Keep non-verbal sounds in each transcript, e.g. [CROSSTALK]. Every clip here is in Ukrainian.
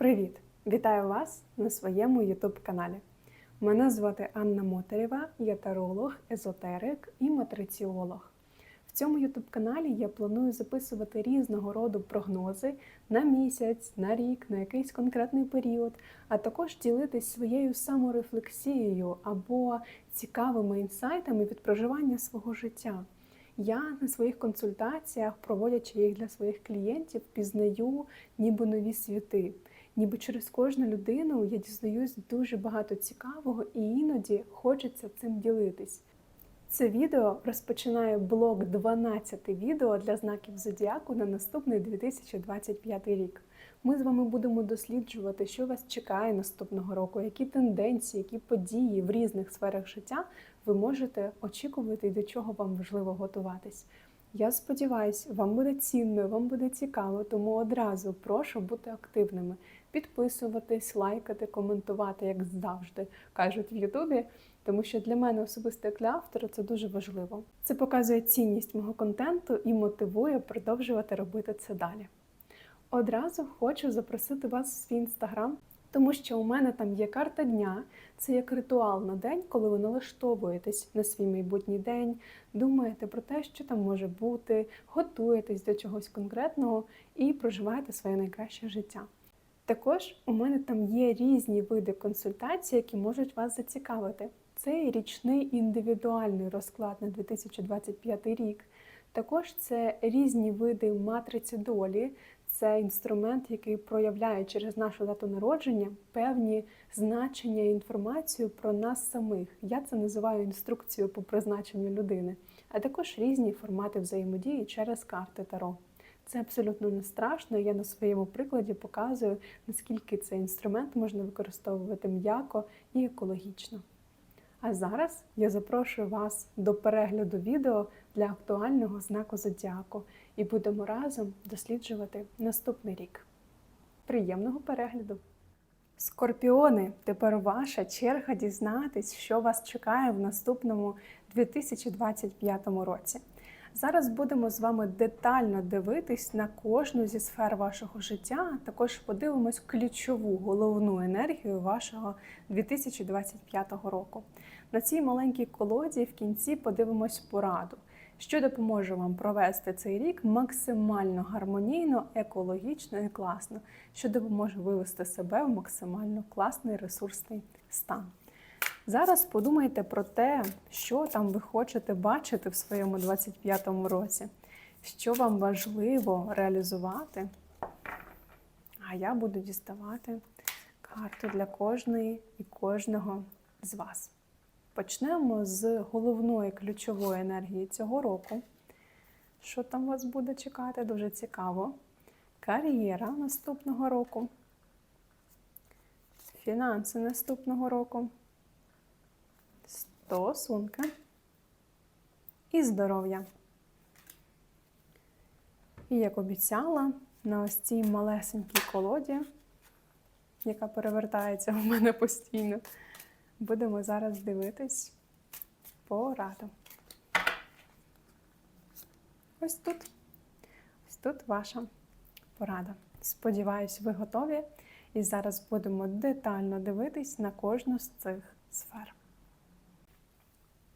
Привіт! Вітаю вас на своєму YouTube каналі. Мене звати Анна Мотарєва, я таролог, езотерик і матриціолог. В цьому YouTube каналі я планую записувати різного роду прогнози на місяць, на рік, на якийсь конкретний період, а також ділитись своєю саморефлексією або цікавими інсайтами від проживання свого життя. Я на своїх консультаціях, проводячи їх для своїх клієнтів, пізнаю ніби нові світи. Ніби через кожну людину я дізнаюсь дуже багато цікавого і іноді хочеться цим ділитись. Це відео розпочинає блок 12 відео для знаків зодіаку на наступний 2025 рік. Ми з вами будемо досліджувати, що вас чекає наступного року, які тенденції, які події в різних сферах життя ви можете очікувати і до чого вам важливо готуватись. Я сподіваюся, вам буде цінно, вам буде цікаво, тому одразу прошу бути активними, підписуватись, лайкати, коментувати, як завжди кажуть в Ютубі. Тому що для мене особисто як для автора це дуже важливо. Це показує цінність мого контенту і мотивує продовжувати робити це далі. Одразу хочу запросити вас в свій інстаграм, тому що у мене там є карта дня, це як ритуал на день, коли ви налаштовуєтесь на свій майбутній день, думаєте про те, що там може бути, готуєтесь до чогось конкретного і проживаєте своє найкраще життя. Також у мене там є різні види консультацій, які можуть вас зацікавити. Це річний індивідуальний розклад на 2025 рік. Також це різні види матриці долі. Це інструмент, який проявляє через нашу дату народження певні значення і інформацію про нас самих. Я це називаю інструкцією по призначенню людини, а також різні формати взаємодії через карти Таро. Це абсолютно не страшно. Я на своєму прикладі показую, наскільки цей інструмент можна використовувати м'яко і екологічно. А зараз я запрошую вас до перегляду відео для актуального знаку зодіаку і будемо разом досліджувати наступний рік. Приємного перегляду! Скорпіони, тепер ваша черга дізнатись, що вас чекає в наступному 2025 році. Зараз будемо з вами детально дивитись на кожну зі сфер вашого життя. Також подивимось ключову головну енергію вашого 2025 року. На цій маленькій колоді в кінці подивимось пораду, що допоможе вам провести цей рік максимально гармонійно, екологічно і класно, що допоможе вивести себе в максимально класний ресурсний стан. Зараз подумайте про те, що там ви хочете бачити в своєму 25-му році, що вам важливо реалізувати. А я буду діставати карту для кожної і кожного з вас. Почнемо з головної ключової енергії цього року. Що там вас буде чекати? Дуже цікаво. Кар'єра наступного року. Фінанси наступного року стосунки і здоров'я. І як обіцяла, на ось цій малесенькій колоді, яка перевертається у мене постійно, будемо зараз дивитись пораду. Ось тут. Ось тут ваша порада. Сподіваюсь, ви готові. І зараз будемо детально дивитись на кожну з цих сфер.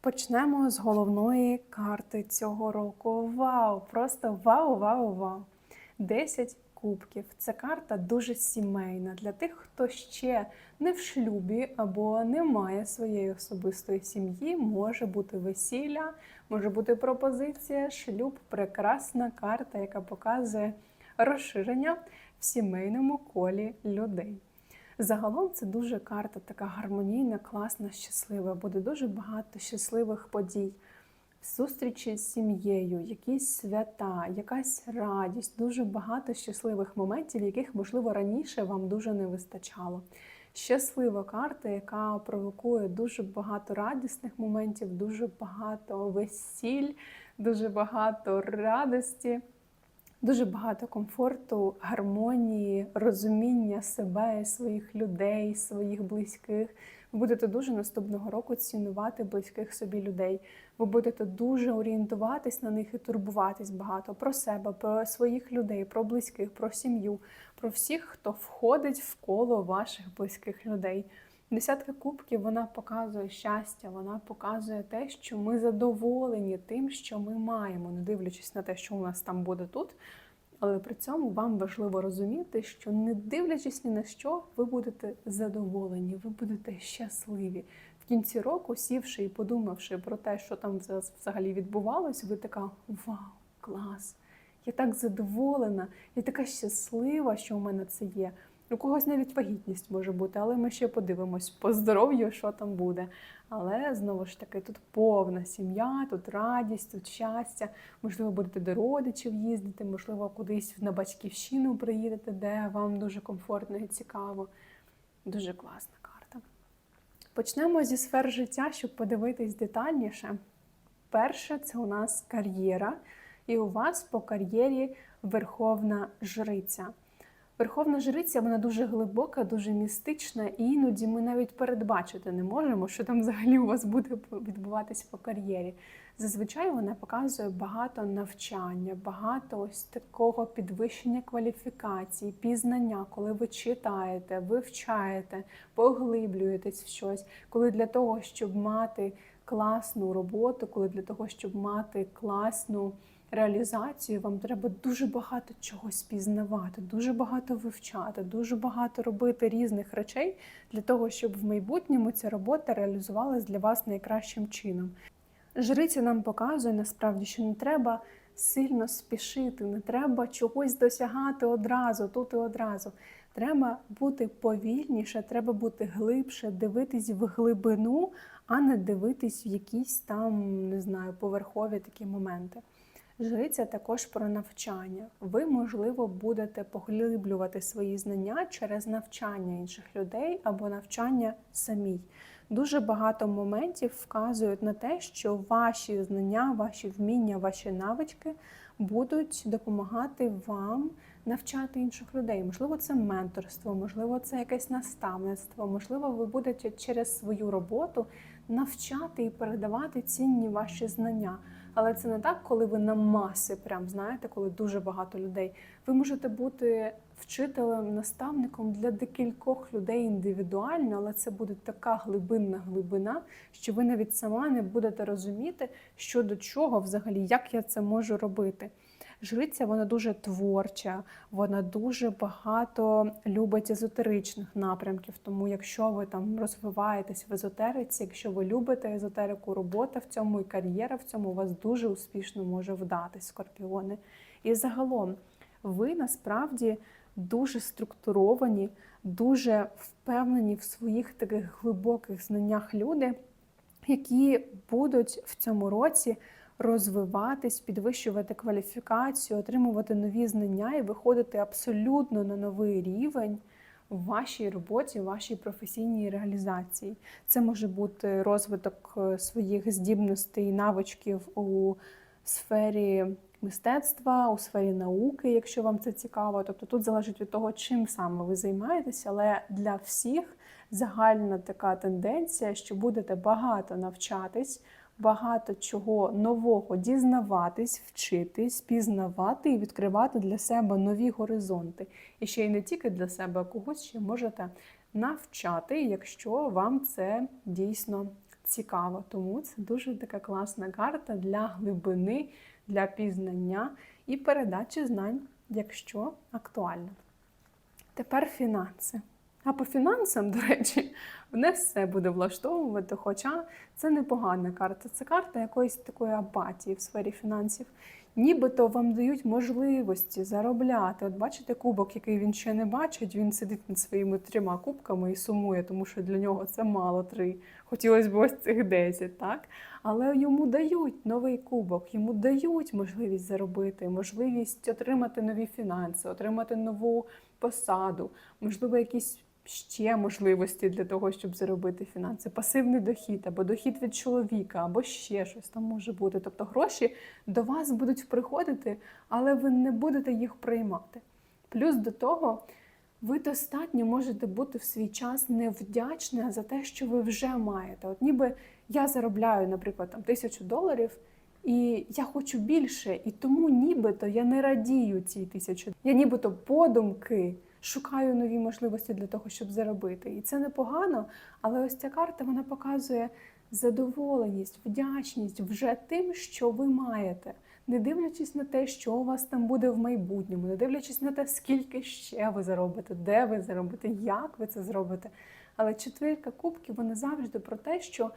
Почнемо з головної карти цього року. Вау! Просто вау, вау, вау! 10 кубків. Це карта дуже сімейна для тих, хто ще не в шлюбі або не має своєї особистої сім'ї. Може бути весілля, може бути пропозиція, шлюб прекрасна карта, яка показує розширення в сімейному колі людей. Загалом це дуже карта, така гармонійна, класна, щаслива. Буде дуже багато щасливих подій, зустрічі з сім'єю, якісь свята, якась радість, дуже багато щасливих моментів, яких, можливо, раніше вам дуже не вистачало. Щаслива карта, яка провокує дуже багато радісних моментів, дуже багато весіль, дуже багато радості. Дуже багато комфорту, гармонії, розуміння себе, своїх людей, своїх близьких. Ви будете дуже наступного року цінувати близьких собі людей. Ви будете дуже орієнтуватись на них і турбуватись багато про себе, про своїх людей, про близьких, про сім'ю, про всіх, хто входить в коло ваших близьких людей. Десятка кубків вона показує щастя, вона показує те, що ми задоволені тим, що ми маємо, не дивлячись на те, що у нас там буде тут. Але при цьому вам важливо розуміти, що не дивлячись ні на що, ви будете задоволені, ви будете щасливі. В кінці року, сівши і подумавши про те, що там взагалі відбувалось, ви така вау, клас! Я так задоволена, я така щаслива, що у мене це є. У когось навіть вагітність може бути, але ми ще подивимось по здоров'ю, що там буде. Але знову ж таки, тут повна сім'я, тут радість, тут щастя. Можливо, будете до родичів їздити, можливо, кудись на батьківщину приїдете, де вам дуже комфортно і цікаво. Дуже класна карта. Почнемо зі сфер життя, щоб подивитись детальніше. Перше, це у нас кар'єра, і у вас по кар'єрі верховна жриця. Верховна жриця вона дуже глибока, дуже містична, і іноді ми навіть передбачити не можемо, що там взагалі у вас буде відбуватись по кар'єрі. Зазвичай вона показує багато навчання, багато ось такого підвищення кваліфікації, пізнання, коли ви читаєте, вивчаєте, поглиблюєтесь в щось, коли для того, щоб мати класну роботу, коли для того, щоб мати класну реалізацію, вам треба дуже багато чогось пізнавати, дуже багато вивчати, дуже багато робити різних речей для того, щоб в майбутньому ця робота реалізувалась для вас найкращим чином. Жриця нам показує насправді, що не треба сильно спішити, не треба чогось досягати одразу, тут і одразу. Треба бути повільніше, треба бути глибше, дивитись в глибину, а не дивитись в якісь там, не знаю, поверхові такі моменти. Жриця також про навчання. Ви, можливо, будете поглиблювати свої знання через навчання інших людей або навчання самій. Дуже багато моментів вказують на те, що ваші знання, ваші вміння, ваші навички будуть допомагати вам навчати інших людей. Можливо, це менторство, можливо, це якесь наставництво, можливо, ви будете через свою роботу навчати і передавати цінні ваші знання. Але це не так, коли ви на маси, прям знаєте, коли дуже багато людей. Ви можете бути вчителем, наставником для декількох людей індивідуально, але це буде така глибинна глибина, що ви навіть сама не будете розуміти, що до чого взагалі, як я це можу робити. Жриця вона дуже творча, вона дуже багато любить езотеричних напрямків. Тому, якщо ви там розвиваєтесь в езотериці, якщо ви любите езотерику, робота в цьому і кар'єра в цьому у вас дуже успішно може вдатись, скорпіони. І загалом, ви насправді дуже структуровані, дуже впевнені в своїх таких глибоких знаннях люди, які будуть в цьому році розвиватись, підвищувати кваліфікацію, отримувати нові знання і виходити абсолютно на новий рівень в вашій роботі, в вашій професійній реалізації. Це може бути розвиток е, своїх здібностей, навичків у сфері. Мистецтва у сфері науки, якщо вам це цікаво, тобто тут залежить від того, чим саме ви займаєтеся, але для всіх загальна така тенденція, що будете багато навчатись, багато чого нового дізнаватись, вчитись, пізнавати і відкривати для себе нові горизонти. І ще й не тільки для себе, а когось ще можете навчати, якщо вам це дійсно цікаво. Тому це дуже така класна карта для глибини, для пізнання і передачі знань, якщо актуально. Тепер фінанси. А по фінансам, до речі, не все буде влаштовувати, хоча це непогана карта. Це карта якоїсь такої апатії в сфері фінансів. Нібито вам дають можливості заробляти. От бачите, кубок, який він ще не бачить, він сидить над своїми трьома кубками і сумує, тому що для нього це мало три. Хотілося б ось цих десять, так? Але йому дають новий кубок, йому дають можливість заробити, можливість отримати нові фінанси, отримати нову посаду, можливо, якісь ще можливості для того, щоб заробити фінанси, пасивний дохід, або дохід від чоловіка, або ще щось там може бути. Тобто гроші до вас будуть приходити, але ви не будете їх приймати. Плюс до того, ви достатньо можете бути в свій час невдячна за те, що ви вже маєте. От ніби я заробляю, наприклад, там тисячу доларів. І я хочу більше, і тому нібито я не радію цій тисячі. Я нібито подумки шукаю нові можливості для того, щоб заробити. І це непогано, але ось ця карта вона показує задоволеність, вдячність вже тим, що ви маєте, не дивлячись на те, що у вас там буде в майбутньому, не дивлячись на те, скільки ще ви заробите, де ви заробите, як ви це зробите. Але четвірка кубків вона завжди про те, що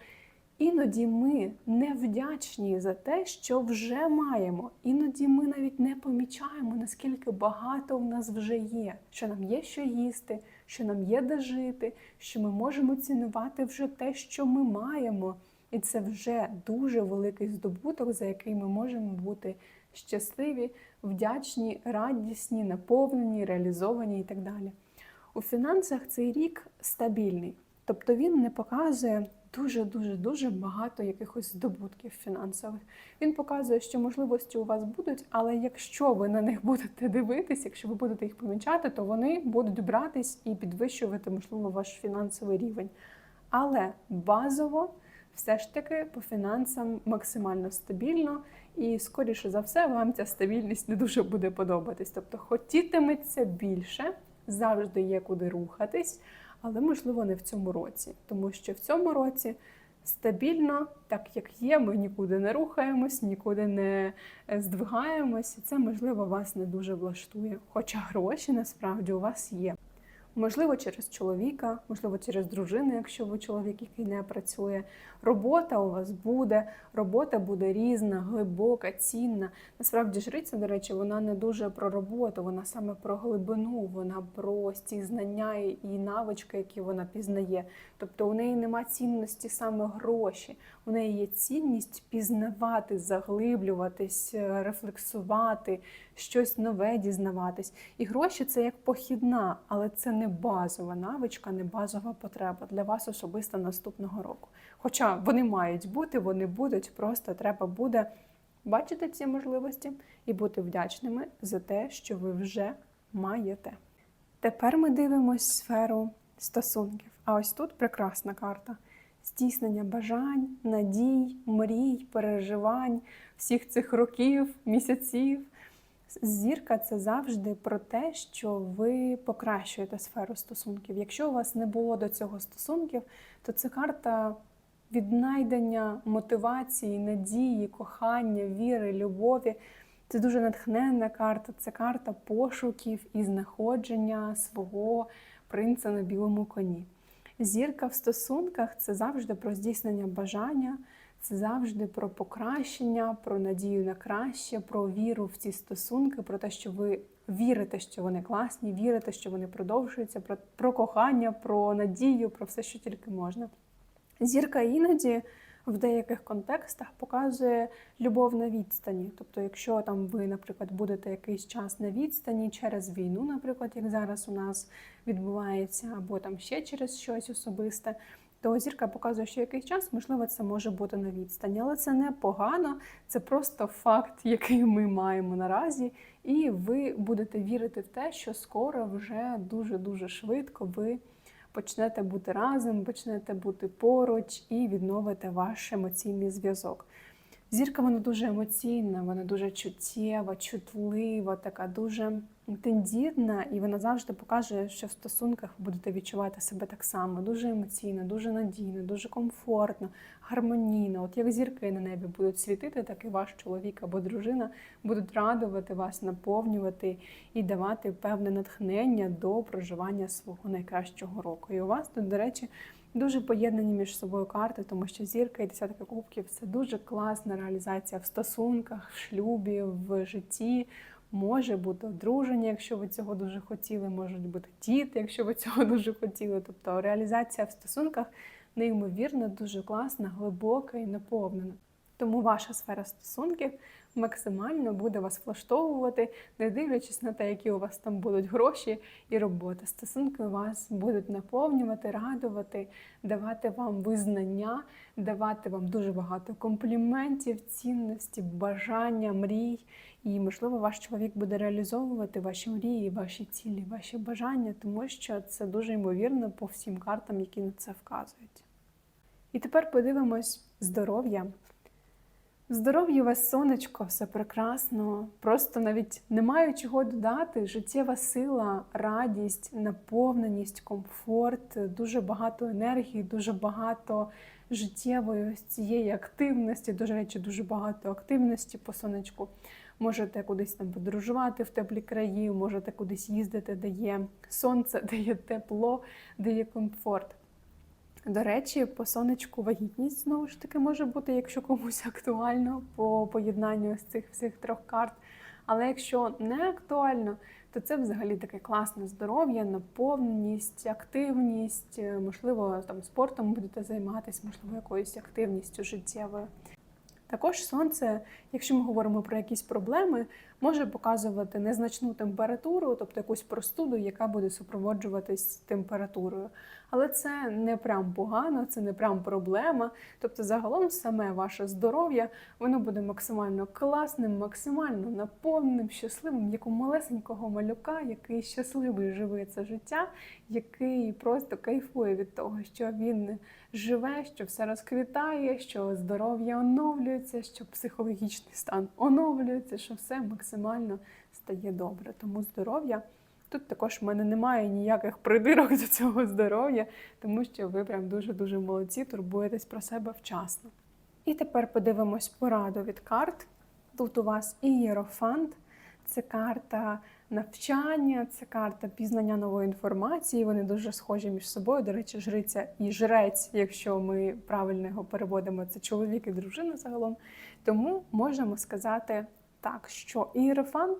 Іноді ми не вдячні за те, що вже маємо. Іноді ми навіть не помічаємо, наскільки багато в нас вже є, що нам є що їсти, що нам є де жити, що ми можемо цінувати вже те, що ми маємо. І це вже дуже великий здобуток, за який ми можемо бути щасливі, вдячні, радісні, наповнені, реалізовані і так далі. У фінансах цей рік стабільний, тобто він не показує дуже-дуже дуже багато якихось здобутків фінансових. Він показує, що можливості у вас будуть, але якщо ви на них будете дивитись, якщо ви будете їх помічати, то вони будуть братись і підвищувати, можливо, ваш фінансовий рівень. Але базово все ж таки по фінансам максимально стабільно, і, скоріше за все, вам ця стабільність не дуже буде подобатись. Тобто, хотітиметься більше, завжди є куди рухатись але можливо не в цьому році, тому що в цьому році стабільно, так як є, ми нікуди не рухаємось, нікуди не е, здвигаємось, це можливо вас не дуже влаштує. Хоча гроші насправді у вас є. Можливо, через чоловіка, можливо, через дружину, якщо ви чоловік, який не працює. Робота у вас буде, робота буде різна, глибока, цінна. Насправді, жриця, до речі, вона не дуже про роботу, вона саме про глибину, вона про ці знання і навички, які вона пізнає. Тобто у неї нема цінності саме гроші, у неї є цінність пізнавати, заглиблюватись, рефлексувати, щось нове дізнаватись. І гроші це як похідна, але це не базова навичка, не базова потреба для вас особисто наступного року. Хоча вони мають бути, вони будуть, просто треба буде бачити ці можливості і бути вдячними за те, що ви вже маєте. Тепер ми дивимося сферу стосунків. А ось тут прекрасна карта. Здійснення бажань, надій, мрій, переживань, всіх цих років, місяців. Зірка це завжди про те, що ви покращуєте сферу стосунків. Якщо у вас не було до цього стосунків, то це карта віднайдення мотивації, надії, кохання, віри, любові. Це дуже натхненна карта, це карта пошуків і знаходження свого принца на білому коні. Зірка в стосунках це завжди про здійснення бажання. Це завжди про покращення, про надію на краще, про віру в ці стосунки, про те, що ви вірите, що вони класні, вірите, що вони продовжуються, про, про кохання, про надію, про все, що тільки можна. Зірка іноді в деяких контекстах показує любов на відстані. Тобто, якщо там ви, наприклад, будете якийсь час на відстані через війну, наприклад, як зараз у нас відбувається, або там ще через щось особисте то зірка показує, що якийсь час, можливо, це може бути на відстані, але це не погано, це просто факт, який ми маємо наразі, і ви будете вірити в те, що скоро вже дуже-дуже швидко ви почнете бути разом, почнете бути поруч і відновите ваш емоційний зв'язок. Зірка вона дуже емоційна, вона дуже чуттєва, чутлива, така дуже тендітна, і вона завжди покаже, що в стосунках ви будете відчувати себе так само, дуже емоційно, дуже надійно, дуже комфортно, гармонійно. От як зірки на небі будуть світити, так і ваш чоловік або дружина будуть радувати вас, наповнювати і давати певне натхнення до проживання свого найкращого року. І у вас тут, до речі, Дуже поєднані між собою карти, тому що зірка і десятка кубків це дуже класна реалізація в стосунках, в шлюбі, в житті. Може бути одруження, якщо ви цього дуже хотіли, можуть бути діти, якщо ви цього [LAUGHS] дуже хотіли. Тобто реалізація в стосунках неймовірно, дуже класна, глибока і наповнена. Тому ваша сфера стосунків максимально буде вас влаштовувати, не дивлячись на те, які у вас там будуть гроші і робота. Стосунки вас будуть наповнювати, радувати, давати вам визнання, давати вам дуже багато компліментів, цінності, бажання, мрій. І, можливо, ваш чоловік буде реалізовувати ваші мрії, ваші цілі, ваші бажання, тому що це дуже ймовірно по всім картам, які на це вказують. І тепер подивимось здоров'я. У вас сонечко, все прекрасно, просто навіть немає чого додати. Життєва сила, радість, наповненість, комфорт, дуже багато енергії, дуже багато життєвої цієї активності. До речі, дуже багато активності по сонечку. Можете кудись там подорожувати в теплі краї, можете кудись їздити, де є сонце, [LAUGHS] де є тепло, де є комфорт. До речі, по сонечку вагітність знову ж таки може бути, якщо комусь [LAUGHS] актуально по поєднанню з цих всіх трьох карт. Але якщо не актуально, то це взагалі таке класне здоров'я, наповненість, активність, можливо, там спортом будете займатися, можливо, якоюсь активністю життєвою. Також сонце, якщо ми говоримо про якісь проблеми, може показувати незначну температуру, тобто якусь простуду, яка буде супроводжуватись температурою. Але це не прям погано, це не прям проблема. Тобто, загалом саме ваше здоров'я воно буде максимально класним, максимально наповненим, щасливим, як у малесенького малюка, який щасливий живе це життя, який просто кайфує від того, що він живе, що все розквітає, що здоров'я оновлюється, що психологічний стан оновлюється, що все максимально стає добре. Тому здоров'я. Тут також в мене немає ніяких придирок до цього здоров'я, тому що ви прям дуже-дуже молодці, турбуєтесь про себе вчасно. І тепер подивимось пораду від карт. Тут у вас і Єрофант, це карта навчання, це карта пізнання нової інформації. Вони дуже схожі між собою. До речі, жриця і жрець, якщо ми правильно його переводимо, це чоловік і дружина загалом. Тому можемо сказати так, що Ієрофант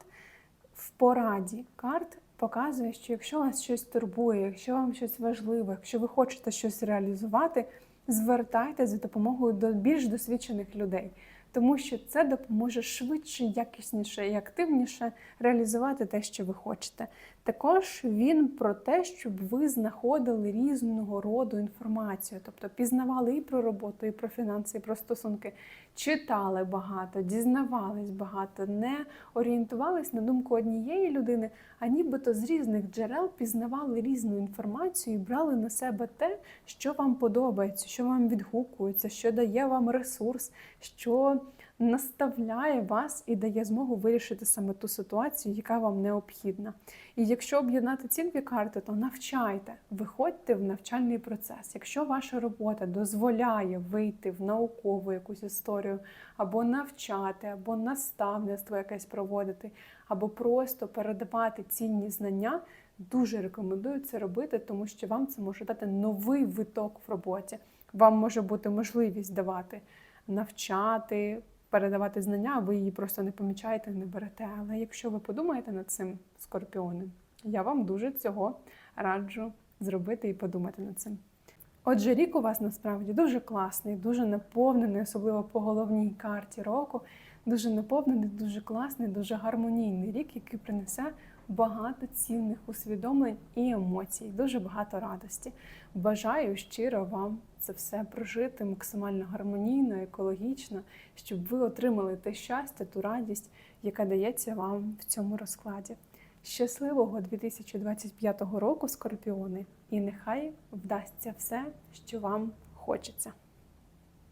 в пораді карт показує, що якщо вас щось турбує, якщо вам щось важливе, якщо ви хочете щось реалізувати, звертайтеся за допомогою до більш досвідчених людей тому що це допоможе швидше, якісніше і активніше реалізувати те, що ви хочете. Також він про те, щоб ви знаходили різного роду інформацію, тобто пізнавали і про роботу, і про фінанси, і про стосунки, читали багато, дізнавались багато, не орієнтувались на думку однієї людини, а нібито з різних джерел пізнавали різну інформацію і брали на себе те, що вам подобається, що вам відгукується, що дає вам ресурс, що наставляє вас і дає змогу вирішити саме ту ситуацію, яка вам необхідна. І якщо об'єднати ці дві карти, то навчайте, виходьте в навчальний процес. Якщо ваша робота дозволяє вийти в наукову якусь історію, або навчати, або наставництво якесь проводити, або просто передавати цінні знання. Дуже рекомендую це робити, тому що вам це може дати новий виток в роботі. Вам може бути можливість давати навчати, передавати знання, ви її просто не помічаєте, не берете. Але якщо ви подумаєте над цим скорпіони, я вам дуже цього раджу зробити і подумати над цим. Отже, рік у вас насправді дуже класний, дуже наповнений, особливо по головній карті року. Дуже наповнений, дуже класний, дуже гармонійний рік, який принесе багато цінних усвідомлень і емоцій, дуже багато радості. Бажаю щиро вам це все прожити максимально гармонійно, екологічно, щоб ви отримали те щастя, ту радість, яка дається вам в цьому розкладі. Щасливого 2025 року, скорпіони! І нехай вдасться все, що вам хочеться.